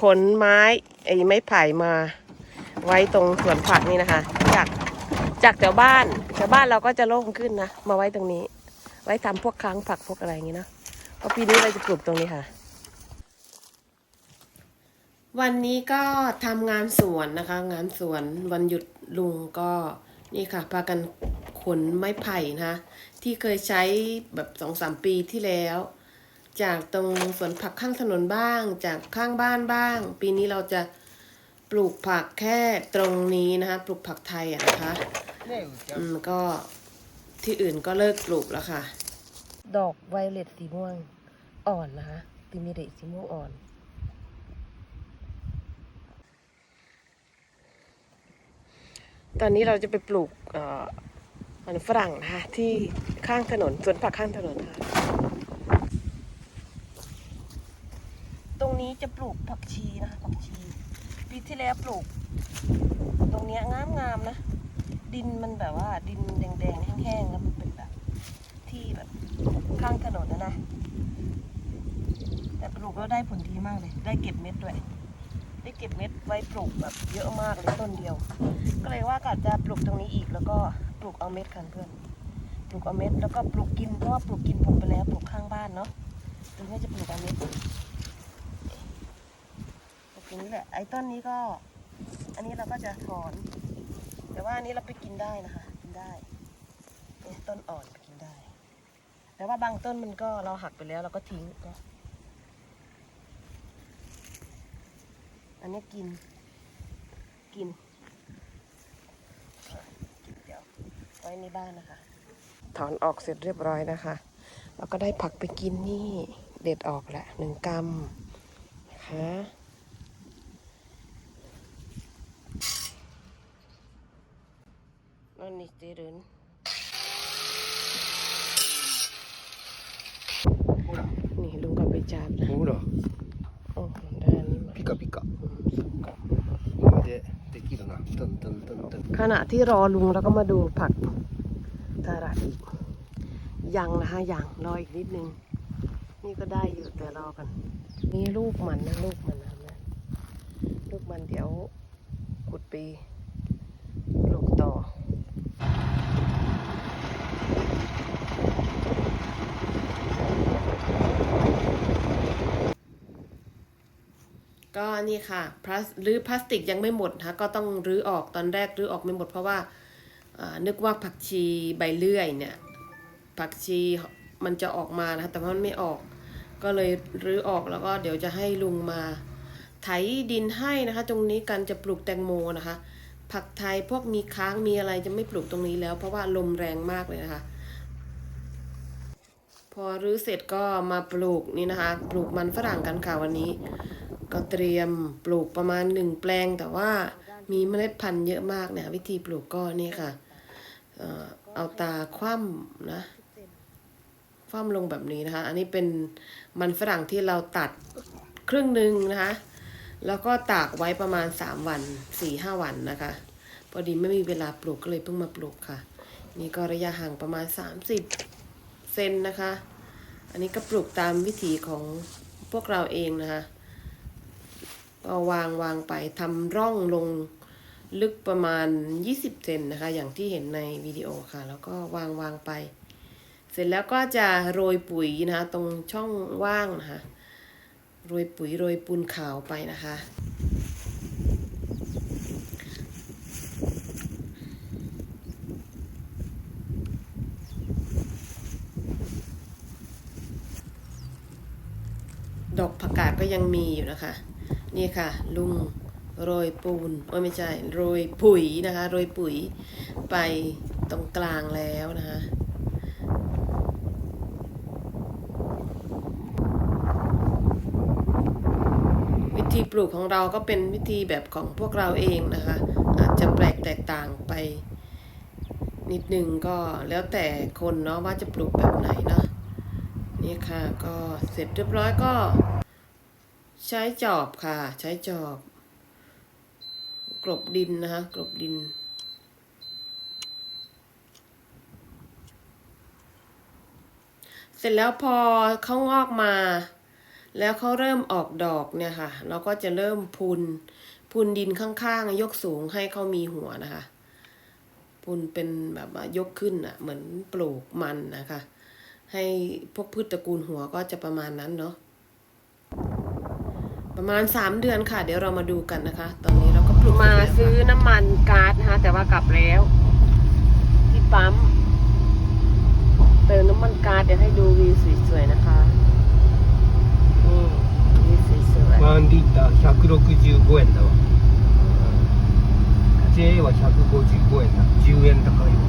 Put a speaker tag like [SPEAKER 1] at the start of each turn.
[SPEAKER 1] ขนไม้ไอ้ไม้ไผ่มา ไว้ตรงสวนผักนี่นะคะ จากจากแถวบ้านแถวบ้านเราก็จะโล่งขึ้นนะมาไว้ตรงนี้ ไว้ทำพวกค้างผักพวกอะไรอย่างนี้เนาะเพราะปีนี้เราจะปลูกตรงนี้ค่ะ วันนี้ก็ทำงานสวนนะคะ งานสวนวันหยุดลุงก็นี่ค่ะพากันขนไม้ไผ่นะคะที่เคยใช้แบบสองสามปีที่แล้ว จากตรงสวนผักข้างถนนบ้าง จากข้างบ้านบ้าง ปีนี้เราจะปลูกผักแค่ตรงนี้นะคะปลูกผักไทยอะนะคะอืมก็ที่อื่นก็เลิกปลูกแล้วค่ะ ดอกไวโอเลตสีม่วงอ่อนนะคะติมิเดสีม่วงอ่อนตอนนี้เราจะไปปลูกเอ่อมันฝรั่งนะคะที่ข้างถนนสวนผักข้างถนนค่ะ ตรง นี้จะปลูกผักชีนะคะผักชีปีที่แล้วปลูก ตรงเนี้ยงามงามๆนะ ดินมันแบบว่าดินแดงๆแห้งๆแล้วมันเป็นแบบที่แบบข้างถนนนะนะ แต่ปลูกแล้วได้ผลดีมากเลย ได้เก็บเม็ดด้วย ได้เก็บเม็ดไว้ปลูกแบบเยอะมากเลยต้นเดียว ก็เลยว่ากะจะปลูกตรงนี้อีกแล้วก็ปลูกเอาเม็ดกันเพื่อนปลูกเอาเม็ดแล้วก็ปลูกกินเพราะว่าปลูกกินผมไปแล้วปลูกข้างบ้านเนาะตรงนี้จะปลูกเอาเม็ด ปลูกตรงนี้แหละ ไอ้ต้นนี้ก็ อันนี้เราก็จะถอน แต่ว่าอันนี้เราไปกินได้นะคะ กินได้เนี่ยต้นอ่อนไปกินได้ แต่ว่าบางต้นมันก็เราหักไปแล้วเราก็ทิ้งก็ อันนี้กิน กินเดี๋ยวไว้ในบ้านนะคะ ถอนออกเสร็จเรียบร้อยนะคะแล้วก็ได้ผักไปกินนี่ เด็ดออกแหละหนึ่งกรัมนะคะ นี่ลุ
[SPEAKER 2] งกำ
[SPEAKER 1] ลังไปจับหูด
[SPEAKER 2] ห isterim. Ni lunga pechabla. Puro. Oh, da ni. Pika นต้น
[SPEAKER 1] ขณะที่รอลุงแล้วก็มาดูผักตราอีก ยังนะฮะยังรออีกนิดนึง นี่ก็ได้อยู่แต่รอกัน นี่ลูกมันนะลูกมันนะลูกมันเดี๋ยวขุดปี ก็นี่ค่ะพลาสรื้อพลาสติกยังไม่หมดนะคะก็ต้องรื้อออกตอนแรกรื้อออกไม่หมดเพราะว่าอ่านึกว่าผักชีใบเลื่อยเนี่ยผักชีมันจะออกมานะคะแต่ว่ามันไม่ออก ก็เลยรื้อออกแล้วก็เดี๋ยวจะให้ลุงมาไถดินให้นะคะ ตรงนี้กันจะปลูกแตงโมนะคะ ผักไทยพวกมีค้างมีอะไรจะไม่ปลูกตรงนี้แล้ว เพราะว่าลมแรงมากเลยนะคะ พอรื้อเสร็จก็มาปลูกนี่นะคะ ปลูกมันฝรั่งกันค่ะวันนี้ ก็เตรียมปลูกประมาณหนึ่งแปลง แต่ว่ามีเมล็ดพันธุ์เยอะมากเนี่ยวิธีปลูกก็นี่ค่ะเอ่อเอาตาคว่ำนะคว่ำลงแบบนี้นะคะ อันนี้เป็นมันฝรั่งที่เราตัดครึ่งหนึ่งนะคะ แล้วก็ตากไว้ประมาณ 3 วัน 4-5หวันนะคะ พอดีไม่มีเวลาปลูกก็เลยเพิ่งมาปลูกค่ะ นี่ก็ระยะห่างประมาณ 30 เซนนะคะ อันนี้ก็ปลูกตามวิถีของพวกเราเองนะคะ ก็วางวางไปทำร่องลงลึกประมาณ 20 เซนนะคะ อย่างที่เห็นในวิดีโอค่ะ แล้วก็วางวางไป เสร็จแล้วก็จะโรยปุ๋ยนะคะ ตรงช่องว่างนะคะ โรยปุ๋ยโรยปูนขาวไปนะคะ ดอกผักกาดก็ยังมีอยู่นะคะ นี่ค่ะ ลุงโรยปูนโอ้ไม่ใช่โรยปุ๋ยนะคะ โรยปุ๋ยไปตรงกลางแล้วนะคะวิธีปลูกของเราก็เป็นวิธีแบบของพวกเราเองนะคะ อาจจะแปลกแตกต่างไป นิดนึงก็แล้วแต่คนเนาะว่าจะปลูกแบบไหนเนาะนี่ค่ะก็เสร็จเรียบร้อยก็ ใช้จอบค่ะ ใช้จอบ กลบดินนะคะ กลบดิน เสร็จแล้วพอเขางอกมา แล้วเขาเริ่มออกดอกเนี่ยค่ะ เราก็จะเริ่มพุนพุนดินข้างๆ ยกสูงให้เขามีหัวนะคะ พุนเป็นแบบว่ายกขึ้นอะ เหมือนปลูกมันนะคะ ให้พวกพืชตระกูลหัวก็จะประมาณนั้นเนาะ ประมาณสามเดือนค่ะ เดี๋ยวเรามาดูกันนะคะ ตอนนี้เราก็ปลูกมาซื้อน้ำมันก๊าซนะคะ แต่ว่ากลับแล้ว ที่ปั๊ม เติมน้ำมันก๊าซเดี๋ยวให้ดูวิวสวยๆนะคะ นี่วิวสวย
[SPEAKER 2] ワンリッター165円だわ J は155円だ10円高いわ